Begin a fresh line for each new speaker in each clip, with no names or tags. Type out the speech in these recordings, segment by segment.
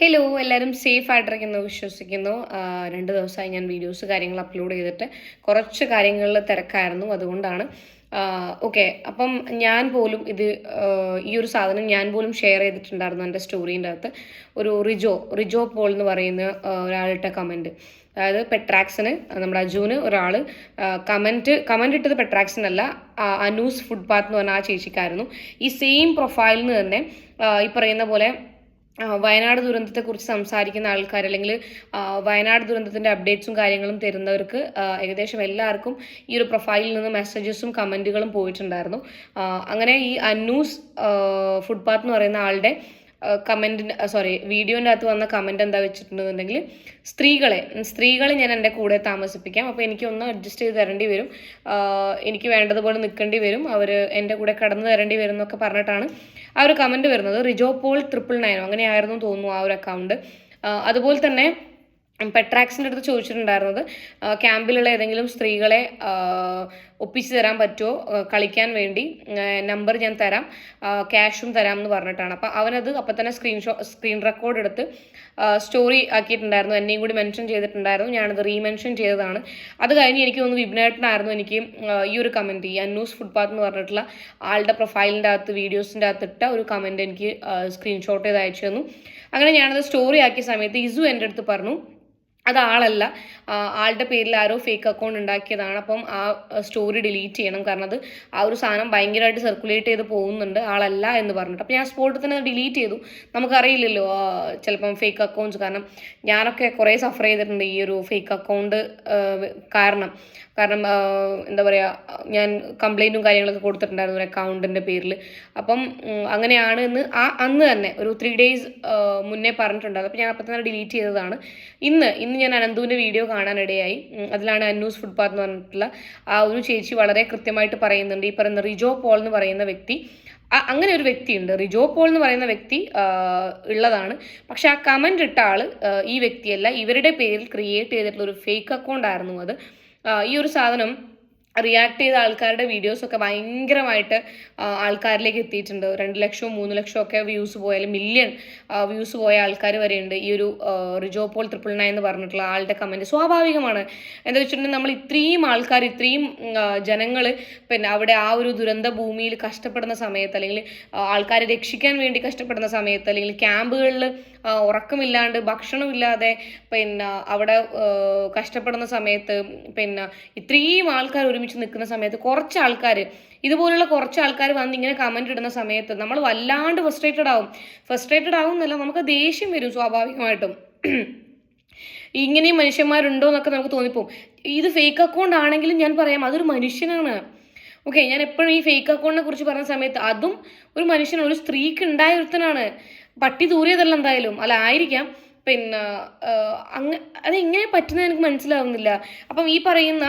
Hello എല്ലാവരും safe ആയിട്ടിരിക്കുന്നു വിശ്വസിക്കുന്നു. രണ്ട് ദിവസമായി ഞാൻ വീഡിയോസ് കാര്യങ്ങൾ അപ്ലോഡ് ചെയ്തിട്ട് കുറച്ച് കാര്യങ്ങളിൽ തിരക്കായിരുന്നു അതുകൊണ്ടാണ്. ഓക്കെ അപ്പം ഞാൻ പോലും ഇത് ഈ ഒരു സാധനം ഞാൻ പോലും ഷെയർ ചെയ്തിട്ടുണ്ടായിരുന്നു എന്റെ സ്റ്റോറീന്റെ അകത്ത്. ഒരു റിജോ റിജോ പോൾ എന്ന് പറയുന്ന ഒരാളുടെ കമന്റ് അതായത് പെട്രാക്സിന് നമ്മുടെ അജുവിന് ഒരാൾ കമന്റ് കമന്റ് ഇട്ടത് പെട്രാക്സിനല്ല അനൂസ് ഫുഡ് പാത്ത് എന്ന് പറഞ്ഞ ആ ചേച്ചിക്കായിരുന്നു. ഈ സെയിം പ്രൊഫൈലിൽ നിന്ന് തന്നെ ഈ പറയുന്ന പോലെ വയനാട് ദുരന്തത്തെക്കുറിച്ച് സംസാരിക്കുന്ന ആൾക്കാർ അല്ലെങ്കിൽ വയനാട് ദുരന്തത്തിന്റെ അപ്ഡേറ്റ്സും കാര്യങ്ങളും തരുന്നവർക്ക് ഏകദേശം എല്ലാവർക്കും ഈ ഒരു പ്രൊഫൈലിൽ നിന്ന് മെസ്സേജസും കമന്റുകളും പോയിട്ടുണ്ടായിരുന്നു. അങ്ങനെ ഈ അന്നൂസ് ഫുട്പാത്ത് എന്ന് പറയുന്ന ആളുടെ കമന്റിന് സോറി വീഡിയോന്റെ അകത്ത് വന്ന കമന്റ് എന്താ വെച്ചിട്ടുണ്ടെന്നുണ്ടെങ്കിൽ സ്ത്രീകളെ സ്ത്രീകളെ ഞാൻ എന്റെ കൂടെ താമസിപ്പിക്കാം. അപ്പോൾ എനിക്ക് ഒന്ന് അഡ്ജസ്റ്റ് ചെയ്ത് തരേണ്ടി വരും. എനിക്ക് വേണ്ടതുപോലെ നിൽക്കേണ്ടി വരും. അവർ എന്റെ കൂടെ കടന്നു തരേണ്ടി വരും എന്നൊക്കെ പറഞ്ഞിട്ടാണ് ആ ഒരു കമന്റ് വരുന്നത്. റിജോ പോൾ ട്രിപ്പിൾ നയനോ അങ്ങനെയായിരുന്നു തോന്നുന്നു ആ ഒരു അക്കൗണ്ട് അതുപോലെ തന്നെ പെട്രാക്സിന്റെ അടുത്ത് ചോദിച്ചിട്ടുണ്ടായിരുന്നത് ക്യാമ്പിലുള്ള ഏതെങ്കിലും സ്ത്രീകളെ ഒപ്പിച്ച് തരാൻ പറ്റുമോ കളിക്കാൻ വേണ്ടി നമ്പർ ഞാൻ തരാം ക്യാഷും തരാം എന്ന് പറഞ്ഞിട്ടാണ്. അപ്പോൾ അവനത് അപ്പം തന്നെ സ്ക്രീൻഷോ സ്ക്രീൻ റെക്കോർഡ് എടുത്ത് സ്റ്റോറി ആക്കിയിട്ടുണ്ടായിരുന്നു. എന്നെയും കൂടി മെൻഷൻ ചെയ്തിട്ടുണ്ടായിരുന്നു. ഞാനത് റീമെൻഷൻ ചെയ്തതാണ്. അത് കഴിഞ്ഞ് എനിക്ക് തോന്നുന്നു വിപിനേട്ടനായിരുന്നു എനിക്ക് ഈ ഒരു കമന്റ് ഈ അന്നൂസ് ഫുട്പാത്ത് എന്ന് പറഞ്ഞിട്ടുള്ള ആളുടെ പ്രൊഫൈലിന്റെ അകത്ത് വീഡിയോസിന്റെ അകത്ത് ഇട്ട ഒരു കമന്റ് എനിക്ക് സ്ക്രീൻഷോട്ട് ചെയ്ത് അയച്ചു തന്നു. അങ്ങനെ ഞാനത് സ്റ്റോറി ആക്കിയ സമയത്ത് ഇസു എന്റെ അടുത്ത് പറഞ്ഞു അത് ആളല്ല ആളുടെ പേരിൽ ആരോ ഫേക്ക് അക്കൗണ്ട് ഉണ്ടാക്കിയതാണ്. അപ്പം ആ സ്റ്റോറി ഡിലീറ്റ് ചെയ്യണം. കാരണം അത് ആ ഒരു സാധനം ഭയങ്കരമായിട്ട് സർക്കുലേറ്റ് ചെയ്ത് പോകുന്നുണ്ട്. ആളല്ല എന്ന് പറഞ്ഞിട്ട്. അപ്പം ഞാൻ സ്പോട്ടിൽ തന്നെ ഡിലീറ്റ് ചെയ്തു. നമുക്കറിയില്ലല്ലോ ചിലപ്പം ഫേക്ക് അക്കൗണ്ട്സ് കാരണം ഞാനൊക്കെ കുറേ സഫർ ചെയ്തിട്ടുണ്ട് ഈ ഒരു ഫേക്ക് അക്കൗണ്ട് കാരണം. കാരണം എന്താ പറയുക ഞാൻ കംപ്ലൈന്റും കാര്യങ്ങളൊക്കെ കൊടുത്തിട്ടുണ്ടായിരുന്നു ഒരു അക്കൗണ്ടിന്റെ പേരിൽ അപ്പം അങ്ങനെയാണ് എന്ന് ആ അന്ന് തന്നെ ഒരു ത്രീ ഡേയ്സ് മുന്നേ പറഞ്ഞിട്ടുണ്ടായിരുന്നു. അപ്പോൾ ഞാൻ അപ്പം തന്നെ ഡിലീറ്റ് ചെയ്തതാണ്. ഇന്ന് ഇന്ന് ഞാൻ അനന്തുവിന്റെ വീഡിയോ കാണാനിടയായി. അതിലാണ് അന്നൂസ് ഫുട്പാത്ത് എന്ന് പറഞ്ഞിട്ടുള്ള ആ ഒരു ചേച്ചി വളരെ കൃത്യമായിട്ട് പറയുന്നുണ്ട്. ഈ പറയുന്ന റിജോ പോൾ എന്ന് പറയുന്ന വ്യക്തി അങ്ങനെ ഒരു വ്യക്തിയുണ്ട്. റിജോ പോൾ എന്ന് പറയുന്ന വ്യക്തി ഉള്ളതാണ്. പക്ഷെ ആ കമന്റ് ഇട്ട ആൾ ഈ വ്യക്തിയല്ല. ഇവരുടെ പേരിൽ ക്രിയേറ്റ് ചെയ്തിട്ടുള്ള ഒരു ഫേക്ക് അക്കൗണ്ട് ആയിരുന്നു അത്. ഈ ഒരു സാധനം റിയാക്ട് ചെയ്ത ആൾക്കാരുടെ വീഡിയോസൊക്കെ ഭയങ്കരമായിട്ട് ആൾക്കാരിലേക്ക് എത്തിയിട്ടുണ്ട്. രണ്ട് ലക്ഷവും മൂന്ന് ലക്ഷവും ഒക്കെ വ്യൂസ് പോയാലും മില്യൺ വ്യൂസ് പോയ ആൾക്കാർ വരെയുണ്ട്. ഈ ഒരു റിജോ പോൾ ട്രിപ്പിൾ നയൻ എന്ന് പറഞ്ഞിട്ടുള്ള ആളുടെ കമന്റ് സ്വാഭാവികമാണ്. എന്താ വെച്ചിട്ടുണ്ടെങ്കിൽ നമ്മൾ ഇത്രയും ആൾക്കാർ ഇത്രയും ജനങ്ങൾ പിന്നെ അവിടെ ആ ഒരു ദുരന്ത ഭൂമിയിൽ കഷ്ടപ്പെടുന്ന സമയത്ത് അല്ലെങ്കിൽ ആൾക്കാരെ രക്ഷിക്കാൻ വേണ്ടി കഷ്ടപ്പെടുന്ന സമയത്ത് അല്ലെങ്കിൽ ക്യാമ്പുകളിൽ ഉറക്കമില്ലാണ്ട് ഭക്ഷണമില്ലാതെ പിന്നെ അവിടെ കഷ്ടപ്പെടുന്ന സമയത്ത് പിന്നെ ഇത്രയും ആൾക്കാർ ഒരുമിച്ച് നിൽക്കുന്ന സമയത്ത് കുറച്ച് ആൾക്കാർ ഇതുപോലുള്ള കുറച്ച് ആൾക്കാർ വന്ന് ഇങ്ങനെ കമന്റ് ഇടുന്ന സമയത്ത് നമ്മൾ വല്ലാണ്ട് ഫ്രസ്ട്രേറ്റഡ് ആവും. ഫ്രസ്ട്രേറ്റഡ് ആവും എന്നല്ല നമുക്ക് ദേഷ്യം വരും സ്വാഭാവികമായിട്ടും. ഇങ്ങനെയും മനുഷ്യന്മാരുണ്ടോ എന്നൊക്കെ നമുക്ക് തോന്നിപ്പോവും. ഇത് ഫേക്ക് അക്കൗണ്ട് ആണെങ്കിലും ഞാൻ പറയാം അതൊരു മനുഷ്യനാണ്. ഓക്കെ ഞാൻ എപ്പോഴും ഈ ഫേക്ക് അക്കൗണ്ടിനെ കുറിച്ച് പറഞ്ഞ സമയത്ത് അതും ഒരു മനുഷ്യനാണ് ഒരു സ്ത്രീക്ക് ഉണ്ടായ ഒരുത്തനാണ്. പട്ടി ദൂരിയതല്ല എന്തായാലും. അല്ല ആയിരിക്കാം. പിന്നെ അങ്ങ അത് എങ്ങനെ പറ്റുന്നത് എനിക്ക് മനസ്സിലാവുന്നില്ല. അപ്പം ഈ പറയുന്ന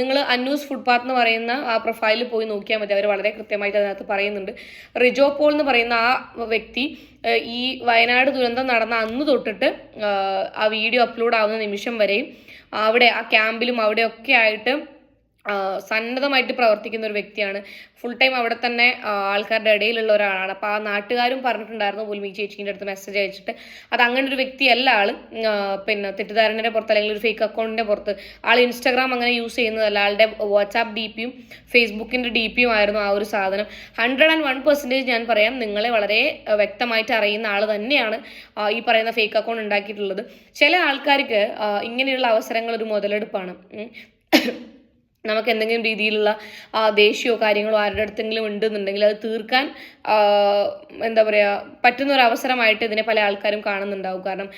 നിങ്ങൾ അന്നൂസ് ഫുട്പാത്ത് എന്ന് പറയുന്ന ആ പ്രൊഫൈലിൽ പോയി നോക്കിയാൽ മതി. അവർ വളരെ കൃത്യമായിട്ട് അതിനകത്ത് പറയുന്നുണ്ട്. റിജോ പോൾ എന്ന് പറയുന്ന ആ വ്യക്തി ഈ വയനാട് ദുരന്തം നടന്ന അന്ന് തൊട്ടിട്ട് ആ, വീഡിയോ അപ്ലോഡ് ആവുന്ന നിമിഷം വരെയും അവിടെ ആ ക്യാമ്പിലും അവിടെയൊക്കെ ആയിട്ട് സന്നദ്ധമായിട്ട് പ്രവർത്തിക്കുന്ന ഒരു വ്യക്തിയാണ്. ഫുൾ ടൈം അവിടെ തന്നെ ആൾക്കാരുടെ ഇടയിലുള്ള ഒരാളാണ്. അപ്പോൾ ആ നാട്ടുകാരും പറഞ്ഞിട്ടുണ്ടായിരുന്നു പുൽമി ചേച്ചീന്റെ അടുത്ത് മെസ്സേജ് അയച്ചിട്ട്. അത് അങ്ങനെ ഒരു വ്യക്തിയല്ല ആൾ പിന്നെ തെറ്റിദ്ധാരണയുടെ പുറത്ത് അല്ലെങ്കിൽ ഒരു ഫേക്ക് അക്കൗണ്ടിന്റെ പുറത്ത്. ആൾ ഇൻസ്റ്റാഗ്രാം അങ്ങനെ യൂസ് ചെയ്യുന്നതല്ല. ആളുടെ വാട്സാപ്പ് ഡി പിയും ഫേസ്ബുക്കിന്റെ ഡി പിയും ആയിരുന്നു ആ ഒരു സാധനം. ഹൺഡ്രഡ് ആൻഡ് വൺ പെർസെന്റേജ് ഞാൻ പറയാം നിങ്ങളെ വളരെ വ്യക്തമായിട്ട് അറിയുന്ന ആൾ തന്നെയാണ് ഈ പറയുന്ന ഫേക്ക് അക്കൗണ്ട് ഉണ്ടാക്കിയിട്ടുള്ളത്. ചില ആൾക്കാർക്ക് ഇങ്ങനെയുള്ള അവസരങ്ങൾ ഒരു മുതലെടുപ്പാണ്. നമുക്ക് എന്തെങ്കിലും രീതിയിലുള്ള ദേഷ്യമോ കാര്യങ്ങളോ ആരുടെ അടുത്തെങ്കിലും ഉണ്ടെന്നുണ്ടെങ്കിൽ അത് തീർക്കാൻ എന്താ പറയുക പറ്റുന്ന ഒരു അവസരമായിട്ട് ഇതിനെ പല ആൾക്കാരും കാണുന്നുണ്ടാവും. കാരണം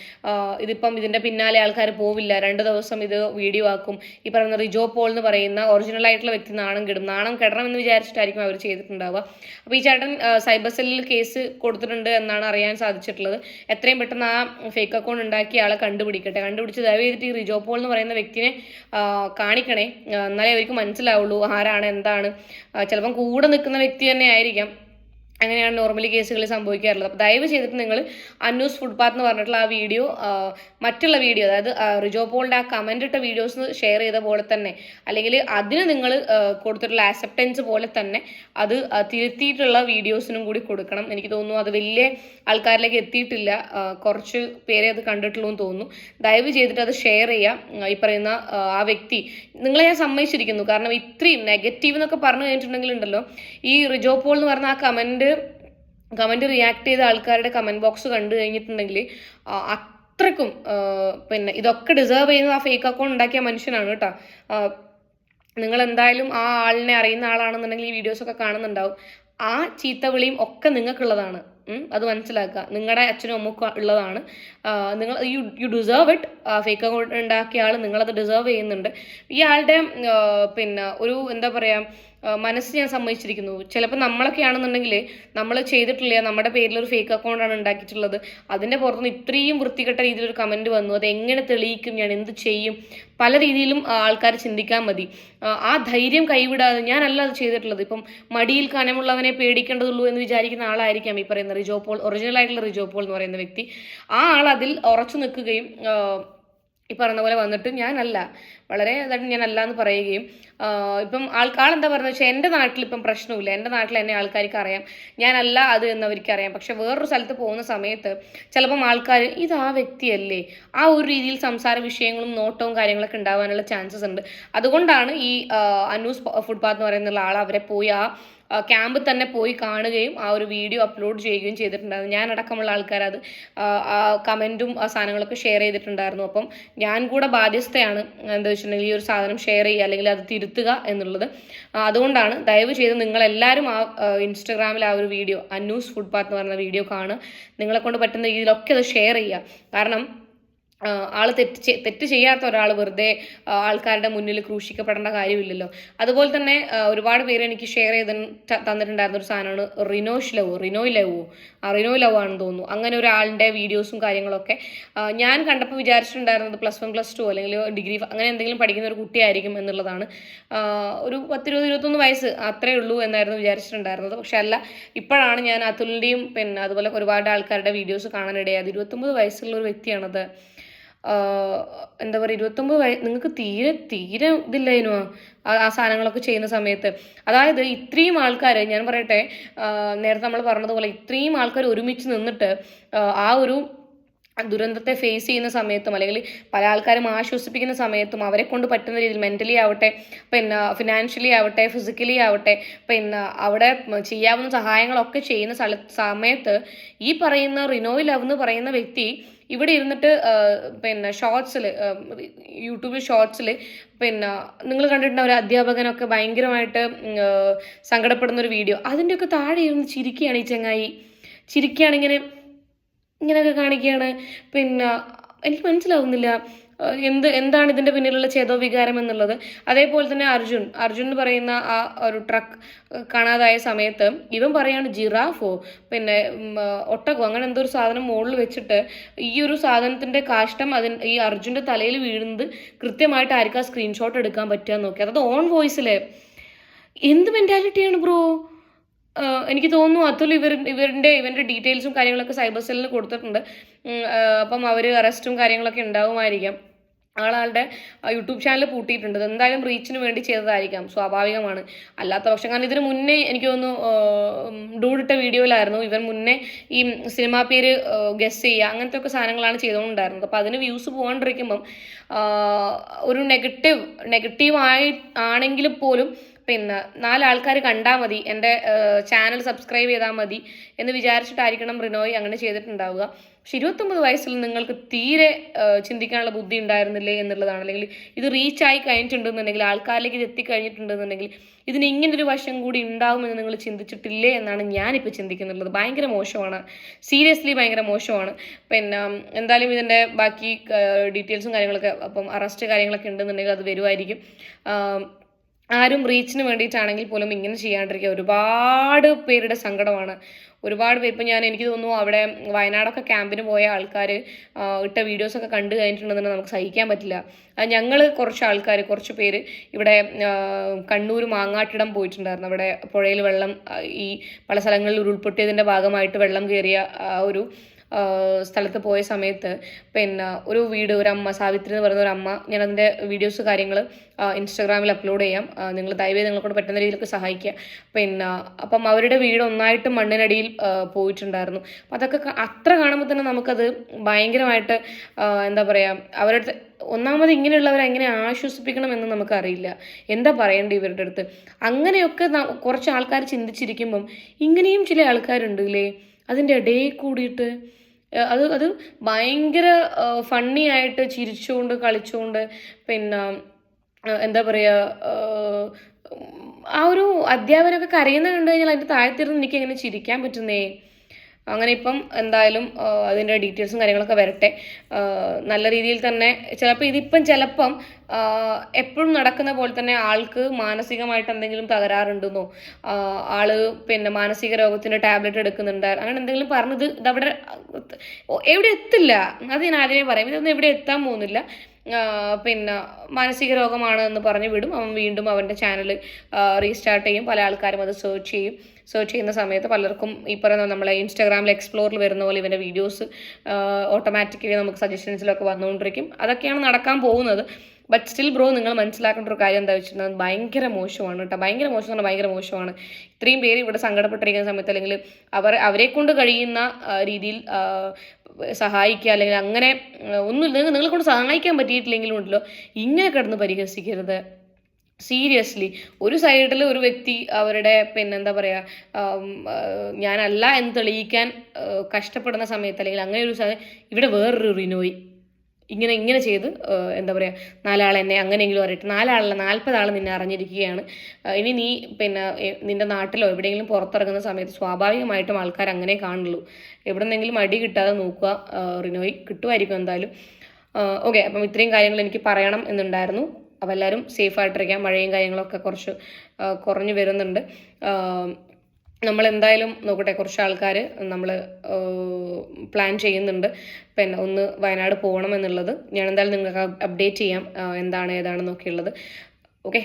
ഇതിപ്പം ഇതിന്റെ പിന്നാലെ ആൾക്കാർ പോവില്ല. രണ്ട് ദിവസം ഇത് വീഡിയോ ആക്കും. ഈ പറയുന്ന റിജോ പോൾ എന്ന് പറയുന്ന ഒറിജിനൽ ആയിട്ടുള്ള വ്യക്തി നാണം കെടും. നാണം കെടണം എന്ന് വിചാരിച്ചിട്ടായിരിക്കും അവർ ചെയ്തിട്ടുണ്ടാവുക. അപ്പോൾ ഈ ചേട്ടൻ സൈബർ സെല്ലിൽ കേസ് കൊടുത്തിട്ടുണ്ട് എന്നാണ് അറിയാൻ സാധിച്ചിട്ടുള്ളത്. എത്രയും പെട്ടെന്ന് ആ ഫേക്ക് അക്കൗണ്ട് ഉണ്ടാക്കിയ ആളെ കണ്ടുപിടിക്കട്ടെ. കണ്ടുപിടിച്ച് ദയവ് ചെയ്തിട്ട് ഈ റിജോ പോൾ എന്ന് പറയുന്ന വ്യക്തിനെ കാണിക്കണേ. എന്നാലേ അവർക്ക് മനസ്സിലാവുള്ളൂ ആരാണ് എന്താണ്. ചിലപ്പം കൂടെ നിൽക്കുന്ന വ്യക്തി തന്നെ ആയിരിക്കാം. അങ്ങനെയാണ് നോർമലി കേസുകളിൽ സംഭവിക്കാറുള്ളത്. അപ്പോൾ ദയവ് ചെയ്തിട്ട് നിങ്ങൾ അന്നൂസ് ഫുട്പാത്ത് എന്ന് പറഞ്ഞിട്ടുള്ള ആ വീഡിയോ മറ്റുള്ള വീഡിയോ അതായത് റിജോ പോളിന്റെ ആ കമന്റ് ഇട്ട വീഡിയോസ് ഷെയർ ചെയ്ത പോലെ തന്നെ അല്ലെങ്കിൽ അതിന് നിങ്ങൾ കൊടുത്തിട്ടുള്ള ആക്സെപ്റ്റൻസ് പോലെ തന്നെ അത് തിരുത്തിയിട്ടുള്ള വീഡിയോസിനും കൂടി കൊടുക്കണം. എനിക്ക് തോന്നുന്നു അത് വലിയ ആൾക്കാരിലേക്ക് എത്തിയിട്ടില്ല. കുറച്ച് പേരെ അത് കണ്ടിട്ടുള്ളൂ എന്ന് തോന്നുന്നു. ദയവ് ചെയ്തിട്ട് അത് ഷെയർ ചെയ്യാം. ഈ പറയുന്ന ആ വ്യക്തി. നിങ്ങളെ ഞാൻ സമ്മതിച്ചിരിക്കുന്നു. കാരണം ഇത്രയും നെഗറ്റീവ് എന്നൊക്കെ പറഞ്ഞു കഴിഞ്ഞിട്ടുണ്ടെങ്കിൽ ഉണ്ടല്ലോ ഈ റിജോ പോൾ എന്ന് പറഞ്ഞ ആ കമന്റ് കമന്റ് റിയാക്ട് ചെയ്ത ആൾക്കാരുടെ കമന്റ് ബോക്സ് കണ്ടു കഴിഞ്ഞിട്ടുണ്ടെങ്കിൽ അത്രക്കും പിന്നെ ഇതൊക്കെ ഡിസേർവ് ചെയ്യുന്നത് ആ ഫേക്ക് അക്കൗണ്ട് ഉണ്ടാക്കിയ മനുഷ്യനാണ് കേട്ടോ. നിങ്ങൾ എന്തായാലും ആ ആളിനെ അറിയുന്ന ആളാണെന്നുണ്ടെങ്കിൽ ഈ വീഡിയോസ് ഒക്കെ കാണുന്നുണ്ടാവും. ആ ചീത്ത വിളിയും ഒക്കെ നിങ്ങൾക്കുള്ളതാണ്. അത് മനസ്സിലാക്കുക. നിങ്ങളുടെ അച്ഛനും അമ്മക്കും ഉള്ളതാണ്. നിങ്ങൾ you you deserve it fake account ഉണ്ടാക്കിയ ആൾ നിങ്ങളത് ഡിസേർവ് ചെയ്യുന്നുണ്ട്. ഈ ആളുടെ പിന്നെ ഒരു എന്താ പറയുക മനസ്സ് ഞാൻ സമ്മതിച്ചിരിക്കുന്നു. ചിലപ്പോൾ നമ്മളൊക്കെ ആണെന്നുണ്ടെങ്കിൽ നമ്മൾ ചെയ്തിട്ടില്ല നമ്മുടെ പേരിൽ ഒരു ഫേക്ക് അക്കൗണ്ടാണ് ഉണ്ടാക്കിയിട്ടുള്ളത്. അതിന്റെ പുറത്തുനിന്ന് ഇത്രയും വൃത്തികെട്ട രീതിയിലൊരു കമന്റ് വന്നു. അത് എങ്ങനെ തെളിയിക്കും ഞാൻ എന്ത് ചെയ്യും? പല രീതിയിലും ആൾക്കാർ ചിന്തിക്കാൻ മതി. ആ, ധൈര്യം കൈവിടാതെ ഞാനല്ല അത് ചെയ്തിട്ടുള്ളത്. ഇപ്പം മടിയിൽ കനമുള്ളവനെ പേടിക്കേണ്ടതുള്ളൂ എന്ന് വിചാരിക്കുന്ന ആളായിരിക്കാം ഈ പറയുന്ന റിജോ പോൾ ഒറിജിനൽ ആയിട്ടുള്ള റിജോ പോൾ എന്ന് പറയുന്ന വ്യക്തി. ആ ആൾ അതിൽ ഉറച്ചു നിൽക്കുകയും ഈ പറഞ്ഞ പോലെ വന്നിട്ട് ഞാനല്ല. വളരെ ഇതായിട്ട് അല്ല എന്ന് പറയുകയും ഇപ്പം ആൾക്കാൾ എന്താ പറയുന്നത് വെച്ചാൽ എന്റെ നാട്ടിൽ ഇപ്പം പ്രശ്നമില്ല എന്റെ നാട്ടിൽ എന്നെ ആൾക്കാർക്ക് അറിയാം ഞാനല്ല അത് എന്ന് അവർക്ക് അറിയാം പക്ഷെ വേറൊരു സ്ഥലത്ത് പോകുന്ന സമയത്ത് ചിലപ്പം ആൾക്കാർ ഇത് ആ വ്യക്തിയല്ലേ? ആ ഒരു രീതിയിൽ സംസാര വിഷയങ്ങളും നോട്ടവും കാര്യങ്ങളൊക്കെ ഉണ്ടാവാനുള്ള ചാൻസസ് ഉണ്ട്. അതുകൊണ്ടാണ് ഈ അനൂസ് ഫുട്പാത്ത് എന്ന് പറയുന്ന ആൾ അവരെ പോയി ആ ക്യാമ്പിൽ തന്നെ പോയി കാണുകയും ആ ഒരു വീഡിയോ അപ്ലോഡ് ചെയ്യുകയും ചെയ്തിട്ടുണ്ടായിരുന്നു. ഞാൻ അടക്കമുള്ള ആൾക്കാർ അത് കമന്റും ആ സാധനങ്ങളൊക്കെ ഷെയർ ചെയ്തിട്ടുണ്ടായിരുന്നു. അപ്പം ഞാൻ കൂടെ ബാധ്യസ്ഥയാണ്. എന്താ വെച്ചിട്ടുണ്ടെങ്കിൽ ഈ ഒരു സാധനം ഷെയർ ചെയ്യുക അല്ലെങ്കിൽ അത് തിരുത്തുക എന്നുള്ളത്. അതുകൊണ്ടാണ് ദയവ് ചെയ്ത് നിങ്ങളെല്ലാവരും ആ ഇൻസ്റ്റാഗ്രാമിൽ ഇൻസ്റ്റഗ്രാമിൽ ആ ഒരു വീഡിയോ അന്യൂസ് ഫുഡ് പാത്ത് എന്ന് പറയുന്ന വീഡിയോ കാണുക. നിങ്ങളെ കൊണ്ട് പറ്റുന്ന രീതിയിലൊക്കെ അത് ഷെയർ ചെയ്യുക. കാരണം ആ, ആൾ തെറ്റ് തെറ്റ് ചെയ്യാത്ത ഒരാൾ വെറുതെ ആൾക്കാരുടെ മുന്നിൽ ക്രൂശിക്കപ്പെടേണ്ട കാര്യമില്ലല്ലോ. അതുപോലെ തന്നെ ഒരുപാട് പേര് എനിക്ക് ഷെയർ ചെയ്ത് തന്നിട്ടുണ്ടായിരുന്ന ഒരു സാധനമാണ് റിനോഷ് ലവ് റിനോയ് ലവ്. ആ റിനോയ് ലവ് ആണെന്ന് തോന്നുന്നു. അങ്ങനെ ഒരാളുടെ വീഡിയോസും കാര്യങ്ങളൊക്കെ ഞാൻ കണ്ടപ്പോൾ വിചാരിച്ചിട്ടുണ്ടായിരുന്നത് പ്ലസ് വൺ പ്ലസ് ടു അല്ലെങ്കിൽ ഡിഗ്രി അങ്ങനെ എന്തെങ്കിലും പഠിക്കുന്ന ഒരു കുട്ടിയായിരിക്കും എന്നുള്ളതാണ്. ഒരു പത്തിരുപത് ഇരുപത്തൊന്ന് വയസ്സ് അത്രേ ഉള്ളൂ എന്നായിരുന്നു വിചാരിച്ചിട്ടുണ്ടായിരുന്നത്. പക്ഷെ അല്ല ഇപ്പോഴാണ് ഞാൻ അതുലിന്റെയും പിന്നെ അതുപോലെ ഒരുപാട് ആൾക്കാരുടെ വീഡിയോസ് കാണാനിടയായത്. ഇരുപത്തൊമ്പത് വയസ്സുള്ള ഒരു വ്യക്തിയാണത്. എന്താ പറയുക ഇരുപത്തൊമ്പത് വയ നിങ്ങൾക്ക് തീരെ തീരെ ഇതില്ലായിരുന്നു ആ സാധനങ്ങളൊക്കെ ചെയ്യുന്ന സമയത്ത്. അതായത് ഇത്രയും ആൾക്കാർ ഞാൻ പറയട്ടെ നേരത്തെ നമ്മൾ പറഞ്ഞതുപോലെ ഇത്രയും ആൾക്കാർ ഒരുമിച്ച് നിന്നിട്ട് ആ ഒരു ദുരന്തത്തെ ഫേസ് ചെയ്യുന്ന സമയത്തും അല്ലെങ്കിൽ പല ആൾക്കാരും ആശ്വസിപ്പിക്കുന്ന സമയത്തും അവരെ കൊണ്ട് പറ്റുന്ന രീതിയിൽ മെന്റലി ആവട്ടെ പിന്നെ ഫിനാൻഷ്യലി ആവട്ടെ ഫിസിക്കലി ആവട്ടെ പിന്നെ അവിടെ ചെയ്യാവുന്ന സഹായങ്ങളൊക്കെ ചെയ്യുന്ന സ്ഥല സമയത്ത് ഈ പറയുന്ന റിനോയ് ലവ് എന്ന് പറയുന്ന വ്യക്തി ഇവിടെ ഇരുന്നിട്ട് പിന്നെ ഷോർട്സിൽ യൂട്യൂബിൽ ഷോർട്സിൽ പിന്നെ നിങ്ങൾ കണ്ടിട്ടുണ്ട് ഒരു അധ്യാപകനൊക്കെ ഭയങ്കരമായിട്ട് സങ്കടപ്പെടുന്ന ഒരു വീഡിയോ. അതിന്റെയൊക്കെ താഴെ ഇരുന്ന് ചിരിക്കുകയാണ് ഈ ചങ്ങായി. ചിരിക്കുകയാണ് ഇങ്ങനെ ഇങ്ങനെയൊക്കെ കാണിക്കുകയാണ്. പിന്നെ എനിക്ക് മനസ്സിലാവുന്നില്ല. എന്ത് എന്താണ് ഇതിന്റെ പിന്നിലുള്ള ചേതോ വികാരം എന്നുള്ളത്? അതേപോലെ തന്നെ അർജുൻ അർജുൻ എന്ന് പറയുന്ന ആ ഒരു ട്രക്ക് കാണാതായ സമയത്ത് ഇവൻ പറയാണ് ജിറാഫോ പിന്നെ ഒട്ടകോ അങ്ങനെ എന്തോ ഒരു സാധനം മുകളിൽ വെച്ചിട്ട് ഈ ഒരു സാധനത്തിന്റെ കാഷ്ടം അതിന് ഈ അർജുന്റെ തലയിൽ വീഴുന്നത് കൃത്യമായിട്ട് ആർക്കും സ്ക്രീൻഷോട്ട് എടുക്കാൻ പറ്റുക നോക്കി അതായത് ഓൺ വോയിസിലെ എന്ത് മെന്റാലിറ്റിയാണ് ബ്രോ എനിക്ക് തോന്നുന്നു അതുൽ ഇവർ ഇവരുടെ ഇവന്റെ ഡീറ്റെയിൽസും കാര്യങ്ങളൊക്കെ സൈബർ സെല്ലിന് കൊടുത്തിട്ടുണ്ട്. അപ്പം അവർ അറസ്റ്റും കാര്യങ്ങളൊക്കെ ഉണ്ടാവുമായിരിക്കാം. ആളാളുടെ യൂട്യൂബ് ചാനൽ പൂട്ടിയിട്ടുണ്ട്. എന്തായാലും റീച്ചിന് വേണ്ടി ചെയ്തതായിരിക്കാം. സ്വാഭാവികമാണ്. അല്ലാത്ത പക്ഷം കാരണം ഇതിന് മുന്നേ എനിക്ക് തോന്നുന്നു ഡൂഡിട്ട വീഡിയോയിലായിരുന്നു. ഇവൻ മുന്നേ ഈ സിനിമാ പേര് ഗസ് ചെയ്യുക അങ്ങനത്തെ ഒക്കെ സാധനങ്ങളാണ് ചെയ്തുകൊണ്ടുണ്ടായിരുന്നത് അപ്പോൾ അതിന് വ്യൂസ് പോകാണ്ടിരിക്കുമ്പം ഒരു നെഗറ്റീവ് നെഗറ്റീവ് ആയി ആണെങ്കിൽ പോലും പിന്നെ നാലാൾക്കാർ കണ്ടാൽ മതി എന്റെ ചാനൽ സബ്സ്ക്രൈബ് ചെയ്താൽ മതി എന്ന് വിചാരിച്ചിട്ടായിരിക്കണം റിനോയ് അങ്ങനെ ചെയ്തിട്ടുണ്ടാവുക. പക്ഷെ ഇരുപത്തൊമ്പത് വയസ്സിൽ നിങ്ങൾക്ക് തീരെ ചിന്തിക്കാനുള്ള ബുദ്ധി ഉണ്ടായിരുന്നില്ലേ എന്നുള്ളതാണ്. അല്ലെങ്കിൽ ഇത് റീച്ച് ആയി കഴിഞ്ഞിട്ടുണ്ടെന്നുണ്ടെങ്കിൽ ആൾക്കാരിലേക്ക് ഇത് എത്തിക്കഴിഞ്ഞിട്ടുണ്ടെന്നുണ്ടെങ്കിൽ ഇതിന് ഇങ്ങനൊരു വശം കൂടി ഉണ്ടാവുമെന്ന് നിങ്ങൾ ചിന്തിച്ചിട്ടില്ലേ എന്നാണ് ഞാനിപ്പോൾ ചിന്തിക്കുന്നുള്ളത്. ഭയങ്കര മോശമാണ്. സീരിയസ്ലി ഭയങ്കര മോശമാണ്. പിന്നെ എന്തായാലും ഇതിന്റെ ബാക്കി ഡീറ്റെയിൽസും കാര്യങ്ങളൊക്കെ അപ്പം അറസ്റ്റ് കാര്യങ്ങളൊക്കെ ഉണ്ടെന്നുണ്ടെങ്കിൽ അത് വരുമായിരിക്കും. ആരും റീച്ചിന് വേണ്ടിയിട്ടാണെങ്കിൽ പോലും ഇങ്ങനെ ചെയ്യാണ്ടിരിക്കുക. ഒരുപാട് പേരുടെ സങ്കടമാണ്. ഒരുപാട് പേര് ഇപ്പം ഞാൻ എനിക്ക് തോന്നുന്നു അവിടെ വയനാടൊക്കെ ക്യാമ്പിന് പോയ ആൾക്കാർ ഇട്ട വീഡിയോസൊക്കെ കണ്ടു കഴിഞ്ഞിട്ടുണ്ടെന്നുണ്ടെങ്കിൽ നമുക്ക് സഹിക്കാൻ പറ്റില്ല. ഞങ്ങൾ കുറച്ച് ആൾക്കാർ കുറച്ച് പേര് ഇവിടെ കണ്ണൂർ മാങ്ങാട്ടിടം പോയിട്ടുണ്ടായിരുന്നു. അവിടെ പുഴയിൽ വെള്ളം ഈ പല സ്ഥലങ്ങളിൽ ഉരുൾപൊട്ടിയതിന്റെ ഭാഗമായിട്ട് വെള്ളം കയറിയ ആ ഒരു സ്ഥലത്ത് പോയ സമയത്ത് പിന്നെ ഒരു വീട് ഒരു അമ്മ സാവിത്രി എന്ന് പറയുന്ന ഒരു അമ്മ ഞാൻ അതിന്റെ വീഡിയോസ് കാര്യങ്ങൾ ഇൻസ്റ്റാഗ്രാമിൽ അപ്ലോഡ് ചെയ്യാം. നിങ്ങൾ ദയവേത് നിങ്ങളെ പറ്റുന്ന രീതിയിലൊക്കെ സഹായിക്കുക. പിന്നെ അപ്പം അവരുടെ വീട് ഒന്നായിട്ട് മണ്ണിനടിയിൽ പോയിട്ടുണ്ടായിരുന്നു. അപ്പം അതൊക്കെ അത്ര കാണുമ്പോൾ തന്നെ നമുക്കത് ഭയങ്കരമായിട്ട് എന്താ പറയുക അവരുടെ ഒന്നാമത് ഇങ്ങനെയുള്ളവരെ എങ്ങനെ ആശ്വസിപ്പിക്കണം എന്ന് നമുക്കറിയില്ല. എന്താ പറയേണ്ടത് ഇവരുടെ അടുത്ത്? അങ്ങനെയൊക്കെ കുറച്ച് ആൾക്കാർ ചിന്തിച്ചിരിക്കുമ്പം ഇങ്ങനെയും ചില ആൾക്കാരുണ്ട് ഇല്ലേ? അതിന്റെ ഇടയിൽ കൂടിയിട്ട് അത് അത് ഭയങ്കര ഫണ്ണി ആയിട്ട് ചിരിച്ചുകൊണ്ട് കളിച്ചുകൊണ്ട് പിന്നെ എന്താ പറയുക ആ ഒരു അധ്യാപനമൊക്കെ കരയുന്ന കണ്ടു കഴിഞ്ഞാൽ അതിന്റെ താഴത്തിരുന്ന് എനിക്ക് എങ്ങനെ ചിരിക്കാൻ പറ്റുന്നേ. അങ്ങനെ ഇപ്പം എന്തായാലും അതിന്റെ ഡീറ്റെയിൽസും കാര്യങ്ങളൊക്കെ വരട്ടെ. നല്ല രീതിയിൽ തന്നെ ചിലപ്പോൾ ഇതിപ്പം ചിലപ്പം എപ്പോഴും നടക്കുന്ന പോലെ തന്നെ ആൾക്ക് മാനസികമായിട്ട് എന്തെങ്കിലും തകരാറുണ്ടെന്നോ ആൾ പിന്നെ മാനസിക രോഗത്തിന്റെ ടാബ്ലറ്റ് എടുക്കുന്നുണ്ട് അങ്ങനെ എന്തെങ്കിലും പറഞ്ഞത് ഇതവിടെ എവിടെ എത്തില്ല. അത് ഞാൻ ആദ്യമേ പറയും. ഇതൊന്നും എവിടെ എത്താൻ പോകുന്നില്ല. പിന്നെ മാനസിക രോഗമാണ് എന്ന് പറഞ്ഞ് വിടും. അവൻ വീണ്ടും അവന്റെ ചാനൽ റീസ്റ്റാർട്ട് ചെയ്യും. പല ആൾക്കാരും അത് സെർച്ച് ചെയ്യും. സെർച്ച് ചെയ്യുന്ന സമയത്ത് പലർക്കും ഈ പറയുന്ന നമ്മളെ ഇൻസ്റ്റാഗ്രാമിൽ എക്സ്പ്ലോറിൽ വരുന്ന പോലെ ഇവന്റെ വീഡിയോസ് ഓട്ടോമാറ്റിക്കലി നമുക്ക് സജഷൻസിലൊക്കെ വന്നുകൊണ്ടിരിക്കും അതൊക്കെയാണ് നടക്കാൻ പോകുന്നത്. ബട്ട് സ്റ്റിൽ ബ്രോ നിങ്ങൾ മനസ്സിലാക്കേണ്ട ഒരു കാര്യം എന്താ വെച്ചിട്ടുണ്ടെങ്കിൽ ഭയങ്കര മോശമാണ് കേട്ടോ. ഭയങ്കര മോശം എന്ന് പറഞ്ഞാൽ ഭയങ്കര മോശമാണ്. ഇത്രയും പേര് ഇവിടെ സങ്കടപ്പെട്ടിരിക്കുന്ന സമയത്ത് അല്ലെങ്കിൽ അവർ അവരെ കൊണ്ട് കഴിയുന്ന രീതിയിൽ സഹായിക്കുക അല്ലെങ്കിൽ അങ്ങനെ ഒന്നും നിങ്ങൾ നിങ്ങളെ കൊണ്ട് സഹായിക്കാൻ പറ്റിയിട്ടില്ലെങ്കിലും ഉണ്ടല്ലോ. ഇങ്ങനെ കിടന്ന് പരിഹസിക്കരുത്. സീരിയസ്ലി ഒരു സൈഡിൽ ഒരു വ്യക്തി അവരുടെ പിന്നെന്താ പറയുക ഞാനല്ല എന്ന് തെളിയിക്കാൻ കഷ്ടപ്പെടുന്ന സമയത്ത് അല്ലെങ്കിൽ അങ്ങനെ ഒരു ഇവിടെ വേറൊരു റിനോയി ഇങ്ങനെ ഇങ്ങനെ ചെയ്ത് എന്താ പറയുക നാലാൾ എന്നെ അങ്ങനെയെങ്കിലും അറിയട്ടെ നാലാളല്ല നാൽപ്പതാൾ നിന്നെ അറിഞ്ഞിരിക്കുകയാണ്. ഇനി നീ പിന്നെ നിന്റെ നാട്ടിലോ എവിടെയെങ്കിലും പുറത്തിറങ്ങുന്ന സമയത്ത് സ്വാഭാവികമായിട്ടും ആൾക്കാർ അങ്ങനെ കാണുള്ളൂ. എവിടെന്നെങ്കിലും അടി കിട്ടാതെ നോക്കുക റിനോയി കിട്ടുമായിരിക്കും എന്തായാലും. ഓക്കെ അപ്പം ഇത്രയും കാര്യങ്ങൾ എനിക്ക് പറയണം എന്നുണ്ടായിരുന്നു. അപ്പോൾ എല്ലാവരും സേഫായിട്ടിരിക്കാം മഴയും കാര്യങ്ങളൊക്കെ കുറച്ച് കുറഞ്ഞു വരുന്നുണ്ട്. നമ്മൾ എന്തായാലും നോക്കട്ടെ കുറച്ച് ആൾക്കാർ നമ്മൾ പ്ലാൻ ചെയ്യുന്നുണ്ട്. പിന്നെ ഒന്ന് വയനാട് പോകണം എന്നുള്ളത് ഞാൻ എന്തായാലും നിങ്ങൾക്ക് അപ്ഡേറ്റ് ചെയ്യാം എന്താണ് ഏതാണെന്നൊക്കെ ഉള്ളത് ഓക്കെ?